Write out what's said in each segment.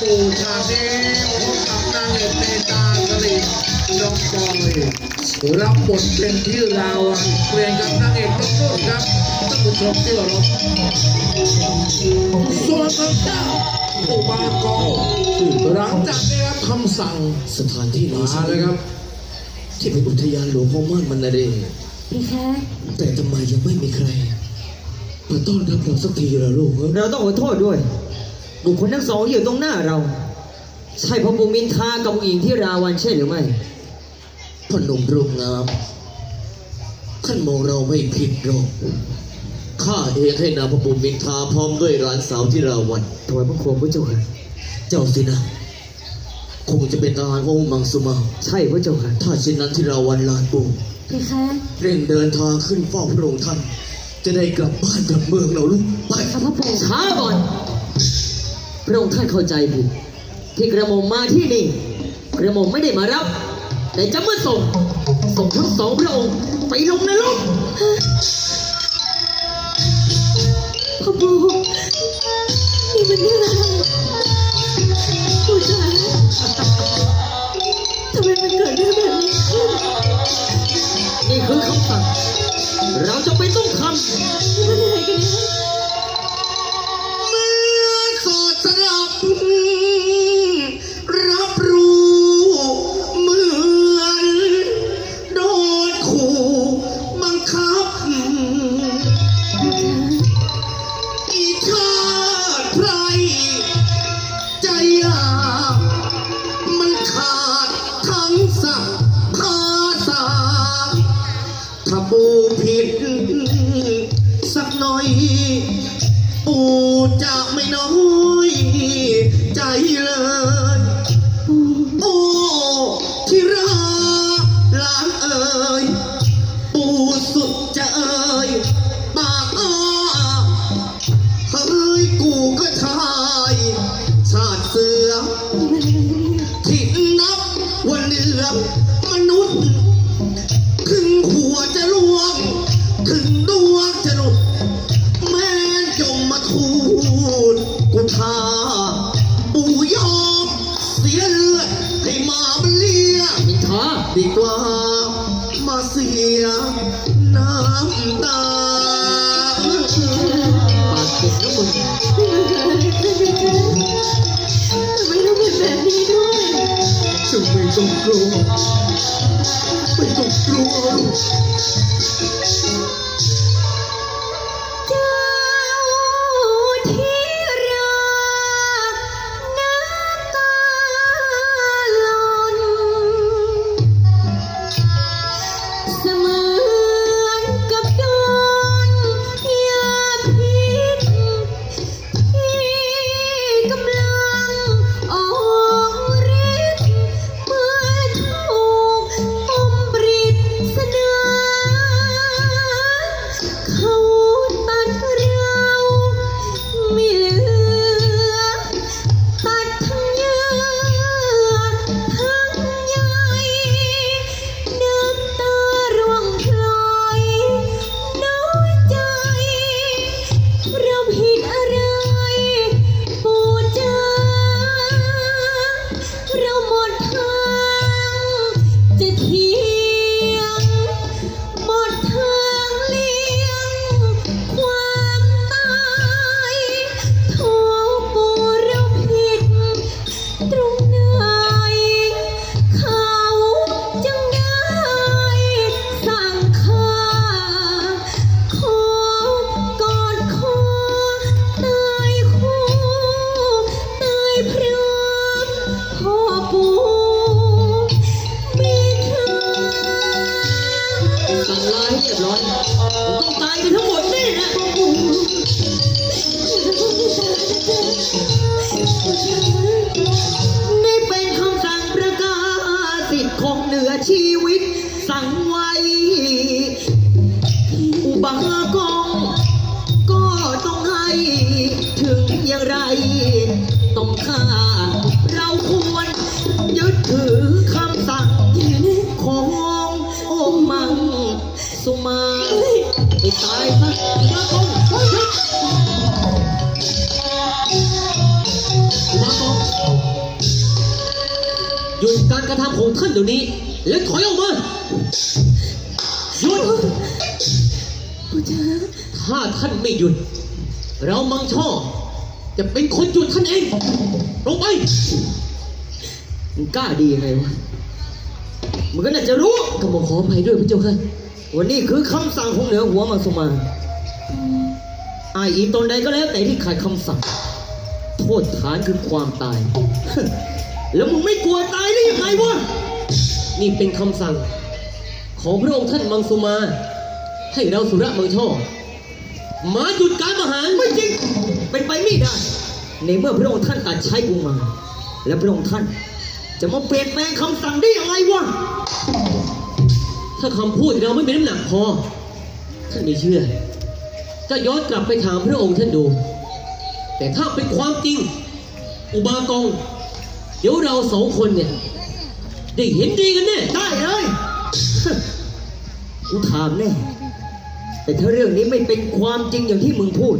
ปู่ชาติพบกับนางเอกเมตาสลิดน้องบอยรับบทเป็นที่ราวันเปลี่ยนกับนางเอกน้องนุ่นครับท่านผู้ชมที่เคารพส่วนพระเจ้าอุบากรหลังจากได้รับคำสั่งสถานที่นี้มาเลยครับ ที่เป็นอุทยานหลวงพ่อม่านมันนะเดพี่คะแต่ทำไมยังไม่มีใครมาต้อนรับเราสักทีล่ะลูกเอ้ยเราต้องขอโทษด้วย บุคคลทั้งสองที่อยู่ตรงหน้าเรา ใช่พระบุมินทากับผู้หญิงที่ราวันใช่หรือไม่พ่อหนุ่มรูปงามท่านมองเราไม่ผิดหรอกข้าเองให้นามพระบุญมินทาพร้อมด้วยหลานสาวที่ราวันถวายพระโคมพระเจ้าค่ะ เจ้าสินะ คงจะเป็นทหารขององค์มังสุมา ใช่พระเจ้าค่ะ ถ้าเช่นนั้นที่ราวันลานปูพี่คะเร่งเดินทางขึ้นเฝ้าพระองค์ท่าน จะได้กลับบ้านกลับเมืองเราลูกไปข้าพระปู่ช้าก่อนพ ระองค์ท่านเข้าใจผิดที่กระหม่อมมาที่นี่ กระหม่อมไม่ได้มารับ แต่จะมาส่ง ส่งทั้งสองพระองค์ไปลงนรกพ่อปู่นี่มันเรื่องอะไรปู่จ๋าทำไมมันเกิดเรื่องแบบนี้ขึ้นนี่คือคำสั่งเราจะไปต้องทนี่มันอะไรกันเนี่ย ถึงดวงจะหลุดแม่นจงมาทูลกูทาปู่ยอมเสียเลือดให้หมามันเลียำมินทาดีกว่า มาเสียน้ำตาปากเก่งนะมึงนี่มันเกิดอะไรขึ้นพี่คะทำไมต้องเป็นแบบนี้ด้วยจะไม่ต้องกลัว ตสั่งไว้อุบากองก็ต้องให้ถึงอย่างไร ต้องฆ่าเราควรยึดถือคำสั่งขององค์มังสุมาไปตายซะอุบากองอุบากองหยุดการกระทำของท่านเดี๋ยวนี้ และถอยออกมา หยุดปู่จ๋าถ้าท่านไม่หยุด เรามังช่อ จะเป็นคนหยุดท่านเอง ลงไปมึงกล้าดียังไงวะมึงก็น่าจะรู้ก็บอกขออภัยด้วยพระเจ้าค่ะวันนี้คือคำสั่งของเหนือหัวมังสมานอายอีตนใดก็แล้วแต่ที่ขาดคำสั่ง โทษฐานคือความตาย แล้วมึงไม่กลัวตายได้ยังไงวะ นี่เป็นคำสั่ง ของพระองค์ท่านมังสุมา ให้เราสุระมังช่อมาหยุดการประหารไม่จริง เป็นไปไม่ได้ ในเมื่อพระองค์ท่านตัดใช้กูมา และพระองค์ท่าน จะมาเปลี่ยนแปลงคำสั่งได้อย่างไรวะ ถ้าคำพูดเราไม่มีน้ำหนักพอ ท่านไม่เชื่อก็ย้อนกลับไปถามพระองค์ท่านดู แต่ถ้าเป็นความจริง อุบากอง เดี๋ยวเราสองคนเนี่ย ได้เห็นดีกันแน่ได้เลย กูถามแน่ แต่ถ้าเรื่องนี้ไม่เป็นความจริงอย่างที่มึงพูด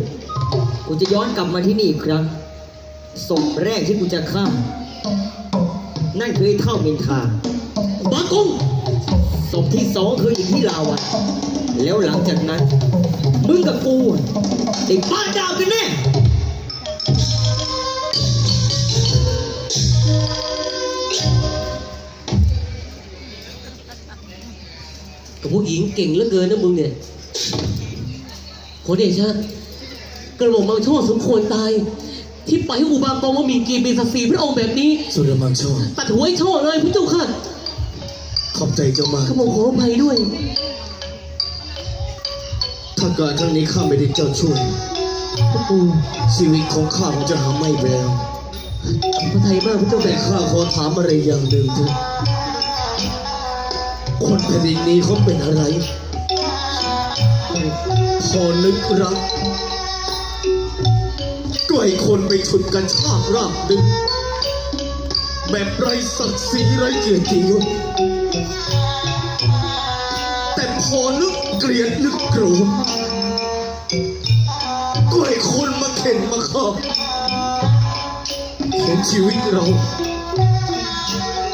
กูจะย้อนกลับมาที่นี่อีกครั้งศพแรกที่กูจะฆ่า นั่นคือไอ้เท่ามินทาบากุงศพที่สองคืออีกที่ลาวันแล้วหลังจากนั้น มึงกับกูได้บ้าดาวกันแน่ ผู้หญิงเก่งเหลือเกินนะมึงเนี่ยโคเดชะกระหม่อมมังช่อสมควรตาย ที่ไปให้อุบากองว่ามีกีเป็นศักดิ์ศรีพระองค์แบบนี้ สุรมังชอตัดหัวไอ้ช่อเลยพระเจ้าค่ะขอบใจเจ้ามากกระหม่อมขออภัยด้วย ถ้าการครั้งนี้ข้าไม่ได้เจ้าช่วยพระปู่ชีวิตของข้าคงจะหาไม่แววพระไทยมากพระเจ้าแต่แม่ข้าขอถามอะไรอย่างหนึ่งเถอะ คนแผ่นดินนี้เขาเป็นอะไร พอนึกรักก็ให้คนไปฉุดกันชากรากดึงแบบไรศักดิ์ศรีไรเกียรติยศแต่พอนึกเกลียดนึกโกรธก็ให้คนมาเข็นมาฆ่าเห็นชีวิตเรา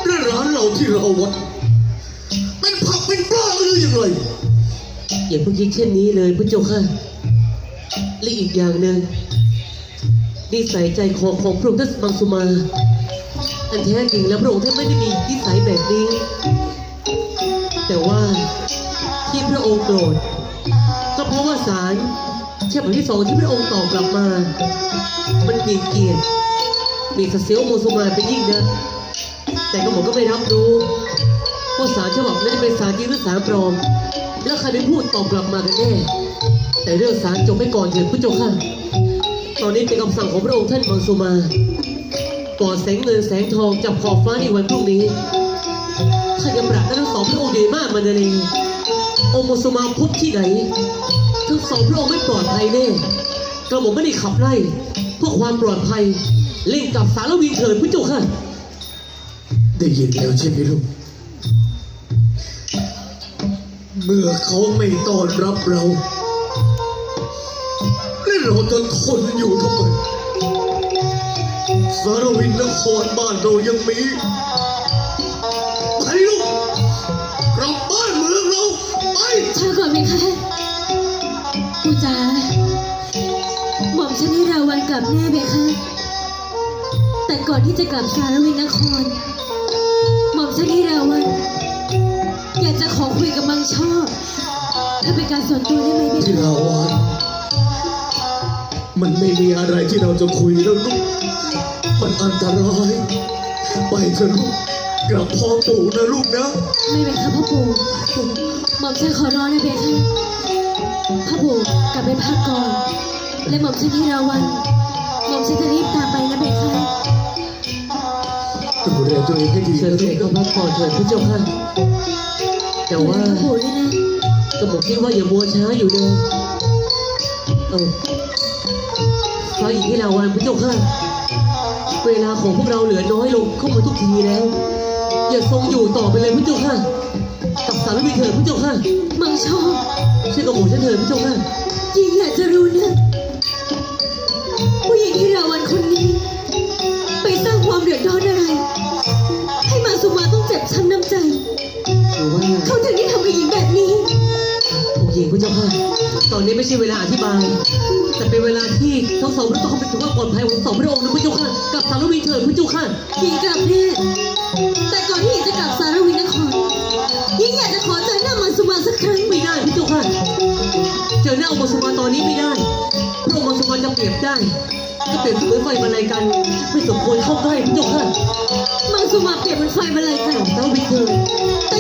และร้านเราที่เราวัด เป็นผักเป็นปลาหรือยังไงอย่าเพิ่งคิดเช่นนี้เลยพระเจ้าค่ะและอีกอย่างหนึ่งนิสัยใจคอของพระองค์ท่านมังสุมา อันแท้จริงแล้วพระองค์ท่านไม่ได้มีนิสัยแบบนี้ แต่ว่าที่พระองค์โกรธก็เพราะว่าสารฉบับที่สองที่พระองค์ตอบกลับมา มันมียดเกียรติมีสเซลโมสุมาเป็นยิ่งนะแต่ก็ผมก็ไม่รับรู้ ว่าสารฉบับนั้นจะเป็นสารจริงหรือสารปลอม แล้วใครเป็นผู้ตอบกลับมากันแน่ แต่เรื่องสารจบไปก่อนเถิดผู้เจ้าค่ะ ตอนนี้เป็นคำสั่งของพระองค์ท่านมังสุมาก่อนแสงเงินแสงทองจับขอบฟ้าในวันพรุ่งนี้ข้าจะปราบทั้งสองพระองค์เดมากมันเลยองค์มังสุมาพบที่ไหน ทั้งสองพระองค์ไม่ปลอดภัยแน่กระหม่อมไม่ได้ขับไล่เพื่อความปลอดภัยเล่นกับสารวินเถิดผู้เจ้าค่ะ ได้ยินแล้วใช่ไหมลูก เมื่อเขาไม่ต้อนรับเราและเราจะทนอยู่ทำไมสารวินนครบ้านเรายังมีไปลูกกลับบ้านเมืองเราไปช้าก่อนไหมคะปู่จ๋าหม่อมฉันให้ราวันกลับแน่ไหมคะแต่ก่อนที่จะกลับสารวินนคร หม่อมฉันให้ราวัน ขอคุยกับมังชอบ ถ้าเป็นการส่วนตัวได้ไหมพี่ที่คะเราวันมันไม่มีอะไรที่เราจะคุยแล้วลูก มันอันตราย ไปเถอะลูก กลับพ่อปู่นะลูกนะ ไม่เป็นค่ะพ่อปู่หม่อมฉันขอร้องนะเบค่ะพ่อปู่กลับไปพักก่อน และหม่อมฉันให้ราวันหม่อมฉันจะรีบตามไปนะเบค่ะดูแลตัวเองให้ดีเชิญนะเด็กลูเข้ากพักผ่อนเถิดผู้เจ้าค่ะ แต่ว่าพ่อปู่ด้วยนะก็บอกคิดว่าอย่ามัวช้าอยู่เลยเออฟ้าอีกที่ลาวันผู้เจ้าค่ะเวลาของพวกเราเหลือน้อยลงเข้ามาทุกทีแล้ว อย่าทรงอยู่ต่อไปเลยผู้เจ้าค่ะกับสารวิเถิดผู้เจ้าค่ะมังชอบช่วยกับหมูฉันเถิดผู้เจ้าค่ะยิ่งอยากจะรู้นะผู้หญิงที่ราวันคนนี้ ไปสร้างความเดือดร้อนอะไร ให้มังสุมาต้องเจ็บช้ำน้ำใจ ระเจ้าค่ะตอนนี้ไม่ใช่เวลาอธิบาย แต่เป็นเวลาที่ทั้งสองพระต้องเข้าไปถึงความปลอดภัยของสองพระองค์นะพระเจ้าค่ะกับสารวีเถิดพระเจ้าค่ะหญิงกลับแน่แต่ก่อนที่หญิงจะกลับสารวินนครหญิงอยากจะขอเจอหน้ามังสุมาสักครั้งไม่ได้พระเจ้าค่ะ เจอหน้าองค์มังสุมาตอนนี้ไม่ได้พระองค์มังสุมาจะเปรียบได้ก็เปรียบเสมือนไฟบรรลัยกัน ไม่สมควรเข้าใกล้พระเจ้าค่ะมังสุมาเปรียบเหมือนไฟบรรลัยกันสารวีเถิด